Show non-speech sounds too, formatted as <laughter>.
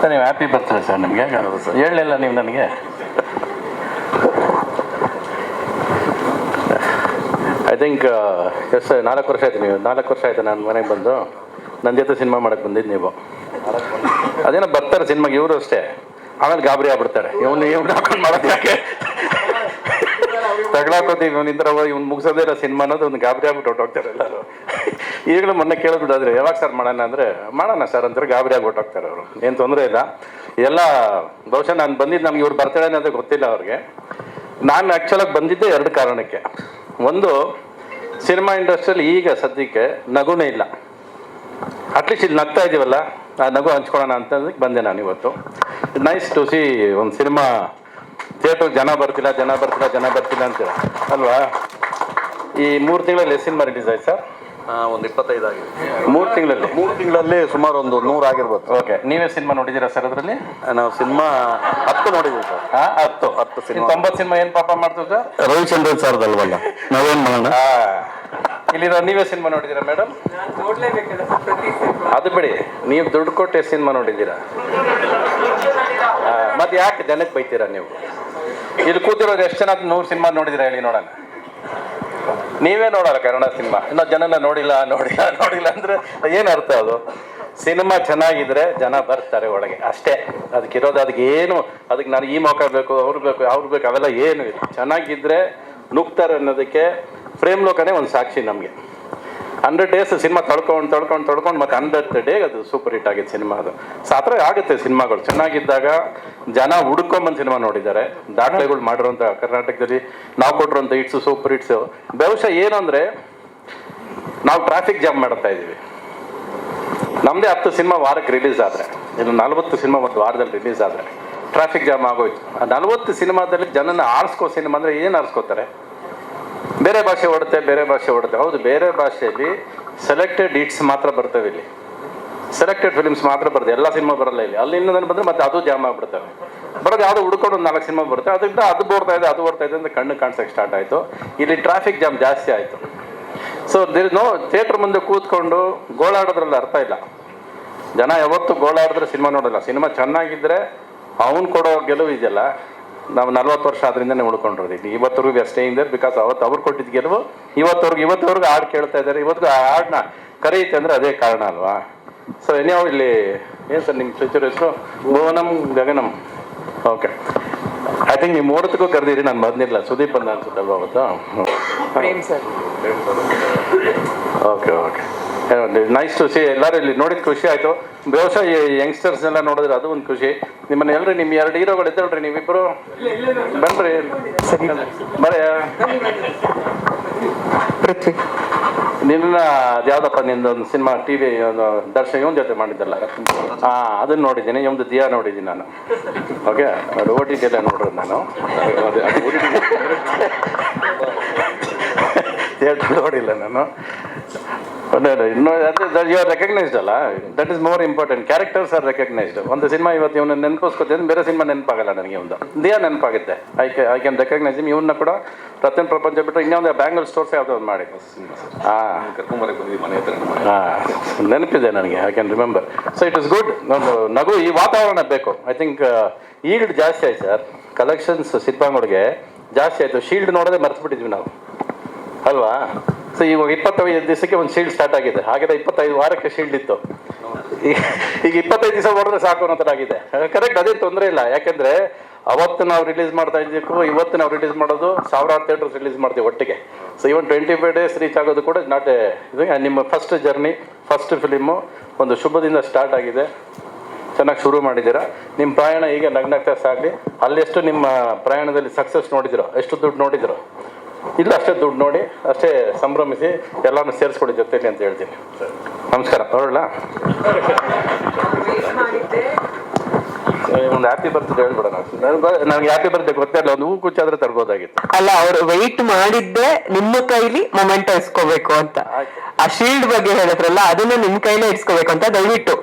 Sir, ನೀವು happy ಬರ್ತದೆ sir, ನಿಮಗೆ ಹೇಳಲಿಲ್ಲ ನೀವು ನನಗೆ. ಐ ಥಿಂಕ್ ಎಷ್ಟು ನಾಲ್ಕು ವರ್ಷ ಆಯ್ತು ನೀವು. ನಾಲ್ಕು ವರ್ಷ ಆಯ್ತು ನಾನು ಮನೆಗೆ ಬಂದು. ನನ್ನ ಜೊತೆ ಸಿನಿಮಾ ಮಾಡಕ್ಕೆ ಬಂದಿದ್ದು ನೀವು. ಅದೇನೋ ಬರ್ತಾರೆ ಸಿನಿಮಾಗೆ ಇವರು ಅಷ್ಟೇ. ಆಮೇಲೆ ಗಾಬರಿ ಆಗ್ಬಿಡ್ತಾರೆ. ಇವನು ಇವ್ನು ಹಾಕೊಂಡು ಮಾಡೋದು ಯಾಕೆ? ಇವನಿಂದ ಇವ್ನು ಮುಗಿಸೋದೇ ಇಲ್ಲ ಸಿನಿಮಾ ಅನ್ನೋದು ಒಂದು ಗಾಬರಿ ಆಗ್ಬಿಟ್ಟು ಹೊಟ್ಟೋಗ್ತಾರೆ ಎಲ್ಲರೂ. ಈಗಲೂ ಮೊನ್ನೆ ಕೇಳಿಬಿಟ್ಟಾದ್ರೆ ಯಾವಾಗ ಸರ್ ಮಾಡೋಣ ಅಂದರೆ, ಮಾಡೋಣ ಸರ್ ಅಂತಾರೆ ಗಾಬರಿಯಾಗಿ ಹೊಟ್ಟೋಗ್ತಾರೆ ಅವರು. ಏನು ತೊಂದರೆ ಇಲ್ಲ. ಎಲ್ಲ, ಬಹುಶಃ ನಾನು ಬಂದಿದ್ದು ನಮ್ಗೆ ಇವ್ರು ಬರ್ತಾಳೆ ಅಂತ ಗೊತ್ತಿಲ್ಲ ಅವ್ರಿಗೆ. ನಾನು ಆ್ಯಕ್ಚುಲಾಗಿ ಬಂದಿದ್ದೆ ಎರಡು ಕಾರಣಕ್ಕೆ. ಒಂದು ಸಿನಿಮಾ ಇಂಡಸ್ಟ್ರಿಯಲ್ಲಿ ಈಗ ಸದ್ಯಕ್ಕೆ ನಗುನೇ ಇಲ್ಲ. ಅಟ್ಲೀಸ್ಟ್ ಇಲ್ಲಿ ನಗ್ತಾ ಇದ್ದೀವಲ್ಲ ಆ ನಗು ಹಂಚ್ಕೊಳ್ಳೋಣ ಅಂತ ಬಂದೆ ನಾನು ಇವತ್ತು. ನೈಸ್ ಟು ಸಿ ಒಂದು ಸಿನಿಮಾ ಥಿಯೇಟ್ರಿಗೆ ಜನ ಬರ್ತಿಲ್ಲ ಜನ ಬರ್ತಿಲ್ಲ ಜನ ಬರ್ತಿಲ್ಲ ಅಂತೀರ? ಅಲ್ವಾ? ಈ ಮೂರು ತಿಂಗಳಲ್ಲಿ ಸಿನಿಮಾ ರಿಲೀಸ್ ಆಯ್ತು ಸರ್ ಒಂದು ಇಪ್ಪತ್ತೈದು ಆಗಿದೆ. ಮೂರು ತಿಂಗಳಲ್ಲಿ? ಮೂರು ತಿಂಗಳಲ್ಲಿ ಸುಮಾರು ಒಂದು ನೂರು ಆಗಿರ್ಬೋದು. ಓಕೆ. ನೀವೇ ಸಿನಿಮಾ ನೋಡಿದ್ದೀರಾ ಸರ್ ಅದರಲ್ಲಿ? ನಾವು ಸಿನಿಮಾ ಹತ್ತು ನೋಡಿದ್ದೀವಿ ಸರ್. ಹಾ ಹತ್ತು. ಹತ್ತು ಸಿನಿಮಾ. ತೊಂಬತ್ತು ಸಿನಿಮಾ ಏನು ಪಾಪ ಮಾಡ್ತೀವಿ ಸರ್? ರವಿಚಂದ್ರನ್ ಸರ್ ಅಲ್ವಲ್ಲ ನಾವೇನ್ ಮಾಡೋಣ? ಹಾ. ಇಲ್ಲಿರೋ ನೀವೇ ಸಿನಿಮಾ ನೋಡಿದ್ದೀರಾ ಮೇಡಮ್? ಅದು ಬಿಡಿ ನೀವು ದುಡ್ಡು ಕೊಟ್ಟು ಎಷ್ಟು ಸಿನಿಮಾ ನೋಡಿದ್ದೀರಾ? ಮತ್ತೆ ಯಾಕೆ ಜನಕ್ಕೆ ಬೈತೀರಾ ನೀವು? ಇಲ್ಲಿ ಕೂತಿರೋದು ಎಷ್ಟು ಜನ ನೂರು ಸಿನಿಮಾ ನೋಡಿದ್ದೀರಾ ಹೇಳಿ ನೋಡೋಣ. ನೀವೇ ನೋಡಲ್ಲ ಕನ್ನಡ ಸಿನಿಮಾ. ಇನ್ನು ಜನನ ನೋಡಿಲ್ಲ ನೋಡಿಲ್ಲ ನೋಡಿಲ್ಲ ಅಂದ್ರೆ ಏನು ಅರ್ಥ ಅದು? ಸಿನಿಮಾ ಚೆನ್ನಾಗಿದ್ರೆ ಜನ ಬರ್ತಾರೆ ಒಳಗೆ, ಅಷ್ಟೇ. ಅದಕ್ಕಿರೋದು ಅದಕ್ಕೆ ಏನು, ಅದಕ್ಕೆ ನಾನು ಈ ಮೌಕ ಬೇಕು, ಅವ್ರು ಬೇಕು ಅವ್ರು ಬೇಕು, ಅವೆಲ್ಲ ಏನು ಚೆನ್ನಾಗಿದ್ರೆ ನುಗ್ತಾರೆ ಅನ್ನೋದಕ್ಕೆ ಫ್ರೇಮ್ ಲೋಕನೇ ಒಂದು ಸಾಕ್ಷಿ ನಮಗೆ. ಹಂಡ್ರೆಡ್ ಡೇಸ್ ಸಿನಿಮಾ ತಳ್ಕೊಂಡು ತಳ್ಕೊಂಡು, ತೊಳ್ಕೊಂಡು ಮತ್ತೆ ಹಂಡ್ರೆಡ್ ಡೇ ಅದು ಸೂಪರ್ ಹಿಟ್ ಆಗಿತ್ತು ಸಿನಿಮಾ ಅದು. ಸೊ ಆಗುತ್ತೆ ಸಿನಿಮಾಗಳು. ಚೆನ್ನಾಗಿದ್ದಾಗ ಜನ ಹುಡ್ಕೊಂಬಂದು ಸಿನಿಮಾ ನೋಡಿದ್ದಾರೆ. ದಾಖಲೆಗಳು ಮಾಡಿರೋಂಥ ಕರ್ನಾಟಕದಲ್ಲಿ ನಾವು ಕೊಟ್ಟಿರೋಂಥ ಹಿಟ್ಸು ಸೂಪರ್ ಹಿಟ್ಸು ಬಹುಶಃ ಏನು ನಾವು ಟ್ರಾಫಿಕ್ ಜಾಮ್ ಮಾಡ್ತಾ ಇದ್ದೀವಿ. ನಮ್ಮದೇ ಹತ್ತು ಸಿನಿಮಾ ವಾರಕ್ಕೆ ರಿಲೀಸ್ ಆದರೆ, ಇನ್ನು ನಲವತ್ತು ಸಿನಿಮಾ ಒಂದು ವಾರದಲ್ಲಿ ರಿಲೀಸ್ ಆದರೆ ಟ್ರಾಫಿಕ್ ಜಾಮ್ ಆಗೋಯ್ತು. ನಲವತ್ತು ಸಿನಿಮಾದಲ್ಲಿ ಜನನ ಆರಿಸ್ಕೋ ಸಿನಿಮಾ ಅಂದರೆ ಏನು ಆರಿಸ್ಕೋತಾರೆ? ಬೇರೆ ಭಾಷೆ ಓಡುತ್ತೆ, ಬೇರೆ ಭಾಷೆ ಓಡುತ್ತೆ. ಹೌದು, ಬೇರೆ ಭಾಷೆಯಲ್ಲಿ ಸೆಲೆಕ್ಟೆಡ್ ಇಟ್ಸ್ ಮಾತ್ರ ಬರ್ತವೆ ಇಲ್ಲಿ. ಸೆಲೆಕ್ಟೆಡ್ ಫಿಲ್ಮ್ಸ್ ಮಾತ್ರ ಬರ್ತದೆ ಎಲ್ಲ ಸಿನಿಮಾ ಬರಲ್ಲ ಇಲ್ಲಿ. ಅಲ್ಲಿ ಇನ್ನೊಂದು ಬಂದರೆ ಮತ್ತೆ ಅದು ಜಾಮ್ ಆಗ್ಬಿಡ್ತವೆ ಬರೋದು ಯಾವುದು ಹುಡ್ಕೊಂಡು ನಾಲ್ಕು ಸಿನಿಮಾ ಬರುತ್ತೆ. ಅದರಿಂದ ಅದು ಬರ್ತಾ ಇದೆ, ಅದು ಬರ್ತಾ ಇದೆ ಅಂತ ಕಣ್ಣು ಕಾಣಿಸೋಕೆ ಸ್ಟಾರ್ಟ್ ಆಯಿತು. ಇಲ್ಲಿ ಟ್ರಾಫಿಕ್ ಜಾಮ್ ಜಾಸ್ತಿ ಆಯಿತು. ಸೊ ದಿರ್ ನೋ ಥಿಯೇಟ್ರ್ ಮುಂದೆ ಕೂತ್ಕೊಂಡು ಗೋಳಾಡೋದ್ರಲ್ಲಿ ಅರ್ಥ ಇಲ್ಲ. ಜನ ಯಾವತ್ತು ಗೋಳಾಡಿದ್ರೆ ಸಿನಿಮಾ ನೋಡಲ್ಲ. ಸಿನಿಮಾ ಚೆನ್ನಾಗಿದ್ದರೆ ಅವನು ಕೊಡೋ ಗೆಲುವು ಇದೆಯಲ್ಲ. ನಾವು ನಲ್ವತ್ತು ವರ್ಷ ಆದ್ರಿಂದನೇ ಉಳ್ಕೊಂಡಿರೋದು ಇವತ್ತರೆಗೂ we are staying there because ಅವತ್ತು ಅವ್ರು ಕೊಟ್ಟಿದ್ದ ಗೆಲುವು ಇವತ್ತವ್ರಿಗೆ ಇವತ್ತವರೆಗೂ ಹಾಡು ಕೇಳ್ತಾ ಇದ್ದಾರೆ. ಇವತ್ತು ಆ ಹಾಡನ್ನ ಕರೆಯುತ್ತೆ ಅಂದರೆ ಅದೇ ಕಾರಣ ಅಲ್ವಾ? ಸೊ ಎನ್ಯಾವ ಇಲ್ಲಿ ಏನು ಸರ್ ನಿಮ್ಮ ಫ್ಯೂಚರ್ ಹೆಸರು? Bhuvanam Gaganam. Okay I think ನೀವು ಮೂವತ್ತಕ್ಕೂ ಕರೆದಿರಿ ನಾನು ಬಂದಿಲ್ಲ ಸುದೀಪ್ ಬಂದ ಅನ್ಸುತ್ತಲ್ವ ಅವತ್ತು? Okay okay nice to see ಎಲ್ಲರೂ ಇಲ್ಲಿ ನೋಡಿದ ಖುಷಿ ಆಯಿತು. ಬಹುಶಃ ಈ ಯಂಗ್ಸ್ಟರ್ಸ್ ಎಲ್ಲ ನೋಡಿದ್ರೆ ಅದು ಒಂದು ಖುಷಿ. ನಿಮ್ಮನ್ನ ಎಲ್ರಿ ನಿಮ್ಮ ಎರಡು ಹೀರೋಗಳು ಇದ್ದಲ್ರಿ ನೀವಿಬ್ಬರು ಬನ್ರಿ. ಬರೀ ಪೃಥ್ವಿ. ನಿನ್ನ ಯಾವ್ದಪ್ಪ ನಿಂದೊಂದು ಒಂದು ಸಿನಿಮಾ ಟಿ ವಿ ಒಂದು ದರ್ಶನ ಇವನ್ ಜೊತೆ ಮಾಡಿದ್ದಲ್ಲ? ಹಾಂ ಅದನ್ನ ನೋಡಿದ್ದೀನಿ. ಇವಂದು ದಿಯಾ ನೋಡಿದ್ದೀನಿ ನಾನು. ಓಕೆ ಅದು ಓ ಟಿ ಟಿ ಎಲ್ಲ ನೋಡ್ರಿ ನಾನು. <laughs> ಥಿಯೇಟರ್ ನೋಡಿಲ್ಲ ನಾನು. ಇನ್ನೂ ಅದು ಯು ಆರ್ ರೆಕಗ್ನೈಸ್ಡ್ ಅಲ್ಲ? That is more important characters are recognised ಒಂದು ಸಿನಿಮಾ ಇವತ್ತು ಇವನ್ನ ನೆನಪಿಸ್ಕೊತೀನಿ ಬೇರೆ ಸಿನಿಮಾ ನೆನಪಾಗಲ್ಲ ನನಗೆ ಒಂದು ದಿಯಾ ನೆನಪಾಗುತ್ತೆ. I K I can recognise ಇವನ್ನ ಕೂಡ ರತನ್ ಪ್ರಪಂಚ ಬಿಟ್ಟರೆ ಇನ್ನೊಂದು ಬ್ಯಾಂಗಲ್ ಸ್ಟೋರ್ಸ್ ಯಾವುದೋ ಒಂದು ಮಾಡಿ. ಹಾಂ. ನೆನಪಿದೆ ನನಗೆ I can remember so it is good ನಗು ಈ ವಾತಾವರಣ ಬೇಕು. ಐ ಥಿಂಕ್ ಈಲ್ಡ್ ಜಾಸ್ತಿ ಆಯ್ತು ಸರ್ ಕಲೆಕ್ಷನ್ಸ್ ಸಿನಿಮಾಗಳಿಗೆ ಜಾಸ್ತಿ ಆಯಿತು. ಶೀಲ್ಡ್ ನೋಡೋದೇ ಮರ್ತು ಬಿಟ್ಟಿದ್ವಿ ನಾವು. ಅಲ್ವಾ? ಸೊ ಇವಾಗ ಇಪ್ಪತ್ತೈದು ದಿವಸಕ್ಕೆ ಒಂದು ಶೀಲ್ಡ್ ಸ್ಟಾರ್ಟ್ ಆಗಿದೆ. ಹಾಗಾದ್ರೆ ಇಪ್ಪತ್ತೈದು ವಾರಕ್ಕೆ ಶೀಲ್ಡ್ ಇತ್ತು. ಈಗ ಇಪ್ಪತ್ತೈದು ದಿವಸ ಹೊಡೆದ್ರೆ ಸಾಕು ಅನ್ನೋ ಥರ ಆಗಿದೆ. ಕರೆಕ್ಟ್ ಅದೇ ತೊಂದರೆ ಇಲ್ಲ. ಯಾಕೆಂದ್ರೆ ಅವತ್ತು ನಾವು ರಿಲೀಸ್ ಮಾಡ್ತಾ ಇದ್ದಕ್ಕೂ, ಇವತ್ತು ನಾವು ರಿಲೀಸ್ ಮಾಡೋದು ಸಾವಿರಾರು ಥಿಯೇಟರ್ಸ್ ರಿಲೀಸ್ ಮಾಡ್ತೀವಿ ಒಟ್ಟಿಗೆ. So even twenty five days reach ಆಗೋದು ಕೂಡ ನಾಟ್ ಇದು ನಿಮ್ಮ ಫಸ್ಟ್ ಜರ್ನಿ ಫಸ್ಟ್ ಫಿಲಿಮು ಒಂದು ಶುಭದಿಂದ ಸ್ಟಾರ್ಟ್ ಆಗಿದೆ. ಚೆನ್ನಾಗಿ ಶುರು ಮಾಡಿದ್ದೀರಾ. ನಿಮ್ಮ ಪ್ರಯಾಣ ಈಗ ನಗ್ನಗ್ತಾ ಸಾಗಲಿ. ಅಲ್ಲೆಷ್ಟು ನಿಮ್ಮ ಪ್ರಯಾಣದಲ್ಲಿ ಸಕ್ಸಸ್ ನೋಡಿದಿರೋ, ಎಷ್ಟು ದುಡ್ಡು ನೋಡಿದಿರೋ? ಇಲ್ಲ ಅಷ್ಟೇ ದುಡ್ಡು ನೋಡಿ ಅಷ್ಟೇ ಸಂಭ್ರಮಿಸಿ ಎಲ್ಲಾನು ಸೇರಿಸ್ಕೊಡಿ ಜೊತೆಲಿ ಅಂತ ಹೇಳ್ತೀನಿ. ನಮಸ್ಕಾರ ಹೊರಡ್ಲಾ ಒಂದು ಹ್ಯಾಪಿ ಬರ್ತ್ಡೇ ಹೇಳ್ಬಿಡೋಣ. ನನಗೆ ನನಗೆ ಹ್ಯಾಪಿ ಬರ್ತ್ಡೇ ಗೊತ್ತೇ ಇಲ್ಲ ಒಂದು ಹೂ ಕುಚ್ಚಾದ್ರೆ ತರ್ಬೋದಾಗಿತ್ತು. ಅಲ್ಲ ಅವ್ರು ವೆಯ್ಟ್ ಮಾಡಿದ್ದೆ ನಿಮ್ಮ ಕೈಲಿ ಮೊಮೆಂಟ್ ಇಸ್ಕೋಬೇಕು ಅಂತ. ಆ ಶೀಲ್ಡ್ ಬಗ್ಗೆ ಹೇಳಿದ್ರಲ್ಲ ಅದನ್ನ ನಿಮ್ ಕೈಲೇ ಇಸ್ಕೋಬೇಕು ಅಂತ ದಯವಿಟ್ಟು.